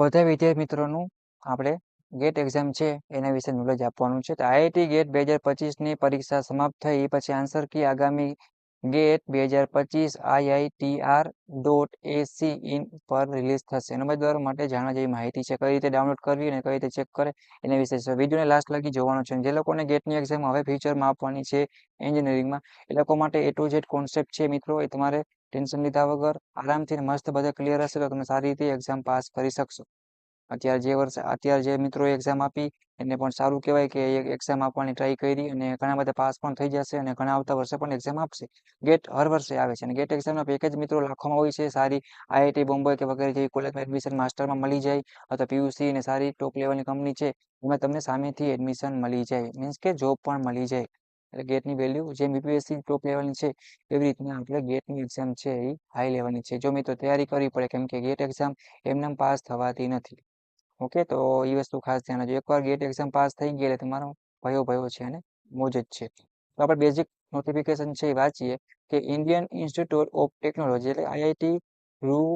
બધા વિદ્યાર્થી મિત્રોનું આપણે ગેટ એક્ઝામ છે, એના વિશે નોલેજ આપવાનું છે. તો આઈઆઈટી ગેટ બે હજાર પચીસની પરીક્ષા સમાપ્ત થઈ, પછી આન્સર કી આગામી ગેટ બે હજાર પચીસ આઈઆઈટીઆર ડોટ એસી ઇન પર રિલીઝ થશે. અને ઉમેદવારો માટે જાણવા જેવી માહિતી છે. કઈ રીતે ડાઉનલોડ કરવી અને કઈ રીતે ચેક કરે એના વિશે છે. વિડીયોને લાસ્ટ લગી જોવાનો છે. જે લોકોને ગેટની એક્ઝામ હવે ફ્યુચરમાં આપવાની છે એન્જિનિયરિંગમાં એ લોકો માટે એ ટુ ઝેડ કોન્સેપ્ટ છે મિત્રો. એ તમારે ટેન્શન લીધા વગર આરામથી મસ્ત બધા ક્લિયર હશે તો તમે સારી રીતે એક્ઝામ પાસ કરી શકશો. અત્યારે જે વર્ષે, અત્યારે જે મિત્રો એક્ઝામ આપી, એને પણ સારું કહેવાય કે એક્ઝામ આપવાની ટ્રાય કરી અને ઘણા બધા પાસ પણ થઈ જશે અને ઘણા આવતા વર્ષે પણ એક્ઝામ આપશે. ગેટ હર વર્ષે આવે છે અને ગેટ એક્ઝામના પેકેજ મિત્રો લાખોમાં હોય છે. સારી આઈઆઈટી બોમ્બે કે વગેરે જેવી કોલેજમાં એડમિશન માસ્ટરમાં મળી જાય અથવા પીયુસી અને સારી ટોપ લેવલની કંપની છે, એમાં તમને સામેથી એડમિશન મળી જાય. મીન્સ કે જોબ પણ મળી જાય. એટલે ગેટની વેલ્યુ જેમ યુપીએસસી ટોપ લેવલની છે, એવી રીતના આપણે ગેટની એક્ઝામ છે એ હાઈ લેવલની છે. જો મિત્રો તૈયારી કરવી પડે, કેમ કે ગેટ એક્ઝામ એમને પાસ થવાતી નથી. ઓકે? તો એ વસ્તુ ખાસ ધ્યાન રાખજો. એકવાર ગેટ એક્ઝામ પાસ થઈ ગઈ એટલે તમારો ભયો ભયો છે અને મોજ જ છે. તો આપણે બેઝિક નોટિફિકેશન છે એ વાંચીએ કે ઇન્ડિયન ઇન્સ્ટિટ્યૂટ ઓફ ટેકનોલોજી એટલે આઈઆઈટી રૂ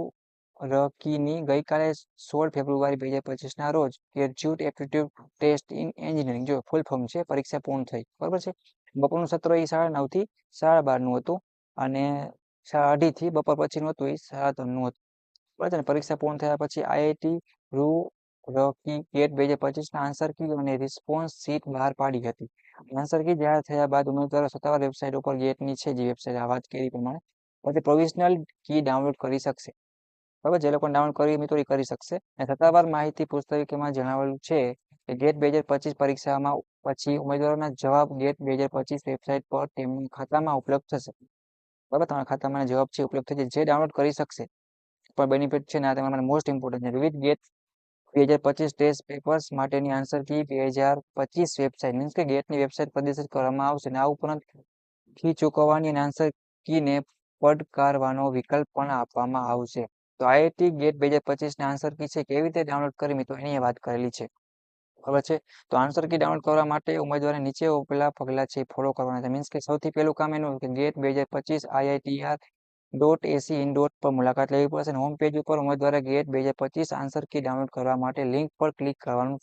રકીની ગઈકાલે સોળ ફેબ્રુઆરી બે હજાર પચીસના રોજ graduate aptitude test in engineering જો ફૂલ ફોર્મ છે, પરીક્ષા પૂર્ણ થઈ. બરાબર છે? બપોરનું સત્ર એ સાડા નવથી સાડા બારનું હતું અને સાડા અઢીથી બપોર પછીનું હતું એ સાડા ત્રણનું હતું. બરાબર છે? પરીક્ષા પૂર્ણ થયા પછી આઈઆઈટી રૂ રોકી કેટ બે હજાર પચીસના આન્સર કી અને રિસ્પોન્સ સીટ બહાર પાડી હતી. આન્સર કી જાહેર થયા બાદ ઉમેદવારો સત્તાવાર વેબસાઇટ ઉપર ગેટની છે, જે વેબસાઇટ આ વાત કરી પ્રમાણે. પછી પ્રોવિઝનલ કી ડાઉનલોડ કરી શકશે. બરાબર? જે લોકો ડાઉનલોડ કરી મિત્રો એ કરી શકશે. અને સત્તાવાર માહિતી પુસ્તકમાં જણાવેલું છે કે ગેટ બે હજાર પચીસ પરીક્ષામાં પછી ઉમેદવારોના જવાબ ગેટ બે હજાર પચીસ વેબસાઇટ પર તેમના ખાતામાં ઉપલબ્ધ થશે. બરાબર? તમારા ખાતામાં જવાબ છે, ઉપલબ્ધ થઈ જે ડાઉનલોડ કરી શકશે. પણ બેનિફિટ છે ને આ તમારા મોસ્ટ ઇમ્પોર્ટન્ટ છે. વિવિધ ગેટ બે હજાર પચીસ પેપર્સ માટેની આન્સર કી બે હજાર પચીસ વેબસાઇટ મીન્સ કે ગેટની વેબસાઇટ પ્રદર્શિત કરવામાં આવશે અને આ ઉપરાંત ફી ચૂકવવાની અને આન્સર કીને પડકારવાનો વિકલ્પ પણ આપવામાં આવશે. તો આઈઆઈટી ગેટ બે હજાર પચીસના આન્સર કી છે, કેવી રીતે ડાઉનલોડ કરી મિત્રો? એની વાત કરેલી છે. બરોબર છે? તો આન્સર કી ડાઉનલોડ કરવા માટે ઉમેદવારે નીચે ઉપલા પગલા છે ફોલો કરવાના છે. મીન્સ કે સૌથી પહેલું કામ એનું ગેટ બે હજાર પચીસ IITR dot ac in dot પર મુલાકાત લેવી પડશે હોમ પેજ ઉપર ઉમેદવારે ગેટ બે હજાર પચીસ આન્સર કી ડાઉનલોડ કરવા માટે લિંક પર ક્લિક કરવાનું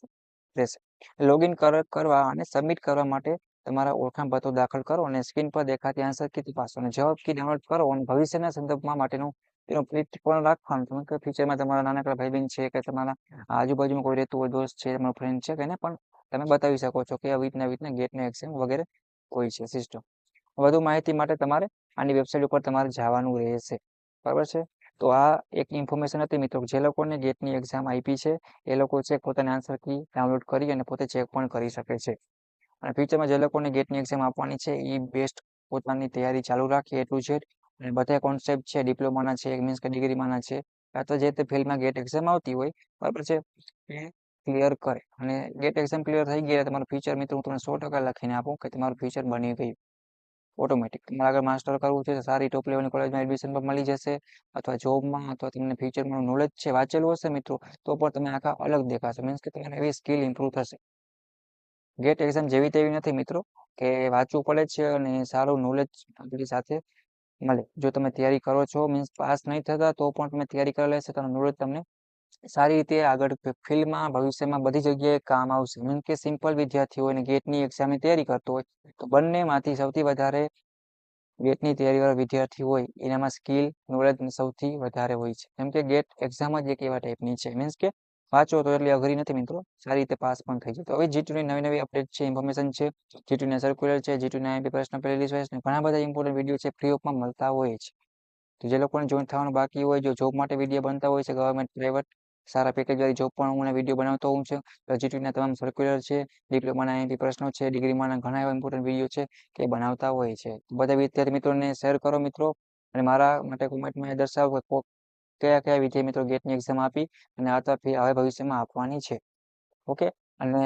રહેશે. લોગિન કરવા અને સબમિટ કરવા માટે તમારા ઓળખાણ પત્રો દાખલ કરો અને સ્ક્રીન પર દેખાતી આન્સર કી તપાસો અને જવાબ કી ડાઉનલોડ કરો અને ભવિષ્યના સંદર્ભમાં માટેનું તેનો પ્રિન્ટ પણ રાખવાનું. તમે કે ફ્યુચરમાં તમારા નાનકડા ભાઈ બહેન છે કે તમારા આજુબાજુમાં કોઈ રહેતું હોય, દોસ્ત છે, તમારો ફ્રેન્ડ છે કે એને પણ તમે બતાવી શકો છો કે આવી રીતના રીતના ગેટની એક્ઝામ વગેરે હોય છે સિસ્ટમ વધુ માહિતી માટે તમારે આની વેબસાઇટ ઉપર તમારે જવાનું રહેશે. બરાબર છે? તો આ એક ઇન્ફોર્મેશન હતી મિત્રો, જે લોકોને ગેટની એક્ઝામ આપી છે, એ લોકો છે પોતાની આન્સર કી ડાઉનલોડ કરી અને પોતે ચેક પણ કરી શકે છે. અને ફ્યુચરમાં જે લોકોને ગેટની એક્ઝામ આપવાની છે એ બેસ્ટ પોતાની તૈયારી ચાલુ રાખે એટલું છે અને બધા કોન્સેપ્ટ છે ડિપ્લોમાના છે મીન્સ કે ડિગ્રીમાંના છે, કાં તો જે તે ફિલ્ડમાં ગેટ એક્ઝામ આવતી હોય, બરાબર છે? એ ક્લિયર કરે. અને ગેટ એક્ઝામ ક્લિયર થઈ ગયા તમારું ફ્યુચર મિત્રો હું તમને સો ટકા લખીને આપું કે તમારું ફ્યુચર બની ગયું. ઓટોમેટિક તમારે આગળ માસ્ટર કરવું છે સારી ટોપ લેવલની કોલેજમાં એડમિશન પણ મળી જશે અથવા જોબમાં અથવા તમને ફ્યુચરમાં નોલેજ છે, વાંચેલું હશે મિત્રો, તો પણ તમે આખા અલગ દેખાશે. મીન્સ કે તમારે એવી સ્કિલ ઇમ્પ્રૂવ થશે. ગેટ એક્ઝામ જેવી તેવી નથી મિત્રો, કે વાંચવું પડે છે અને સારું નોલેજ આપણી સાથે મળે. જો તમે તૈયારી કરો છો મીન્સ પાસ નહીં થતા તો પણ તમે તૈયારી કરી લેશે, તો નોલેજ તમને સારી રીતે આગળ ફિલ્ડમાં, ભવિષ્યમાં બધી જગ્યાએ કામ આવશે. મીન્સ કે સિમ્પલ વિદ્યાર્થી હોય અને ગેટની એક્ઝામની તૈયારી કરતો હોય, તો બંનેમાંથી સૌથી વધારે ગેટની તૈયારીવાળા વિદ્યાર્થી હોય, એનામાં સ્કિલ નોલેજ સૌથી વધારે હોય છે. કેમ કે ગેટ એક્ઝામ જ એક એવા ટાઈપની છે. મીન્સ કે વાંચો તો એટલી અઘરી નથી મિત્રો. સારી રીતે પાસ પણ થઈ જતો. હવે જીટીની નવી નવી અપડેટ છે ઇન્ફોર્મેશન છે. જીટીના સર્ક્યુલર છે જીટીના આઈપી પ્રશ્ન પ્લેલિસ્ટ હોય છે ઘણા બધા ઇમ્પોર્ટન્ટ વીડિયો છે ફ્રી ઓફમાં મળતા હોય છે. તો જે લોકોને જોઈન થવાનું બાકી હોય, જો જોબ માટે વીડિયો બનતા હોય છે ગવર્મેન્ટ પ્રાઇવેટ સારા પેકેજ વાળી જોબ પણ હું વીડિયો બનાવતો હોઉં છું. જીટીના તમામ સર્ક્યુલર છે ડિપ્લોમાના આઈપી પ્રશ્નો છે ડિગ્રીમાંના ઘણા એવા ઇમ્પોર્ટન્ટ વીડિયો છે કે બનાવતા હોય છે. બધા વિદ્યાર્થી મિત્રોને શેર કરો મિત્રો, અને મારા માટે કોમેન્ટમાં દર્શાવો કે કયા કયા વિદ્યાર્થી મિત્રો ગેટની એક્ઝામ આપી અને આવતા હવે ભવિષ્યમાં આપવાની છે. ઓકે અને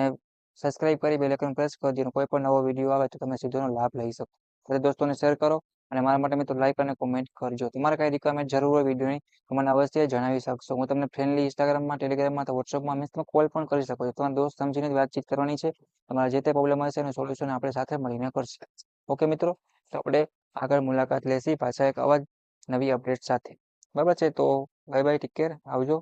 સબસ્ક્રાઇબ કરી બેલેકન પ્રેસ કરી દો કોઈ પણ નવો વીડિયો આવે તો તમે સીધોનો લાભ લઈ શકો. દોસ્તોને શેર કરો અને મારા માટે મિત્રો લાઈક અને કોમેન્ટ કરજો. તમારે કઈ રિક્વાયરમેન્ટ જરૂર હોય વિડીયોની તો મને અવશ્ય જણાવી શકશો. હું તમને ફ્રેન્ડલી ઇન્સ્ટાગ્રામમાં ટેલિગ્રામમાં તો વોટ્સઅપમાં મીન્સ તમે કોલ પણ કરી શકો છો. તમારા દોસ્ત સમજીને વાતચીત કરવાની છે. તમારા જે તે પ્રોબ્લેમ હશે એનું સોલ્યુશન આપણે સાથે મળીને કરશે. ઓકે મિત્રો, તો આપણે આગળ મુલાકાત લેશી. પાછા એક અવાજ નવી અપડેટ સાથે. બરાબર છે? તો બાય બાય ટેક કેર આવજો.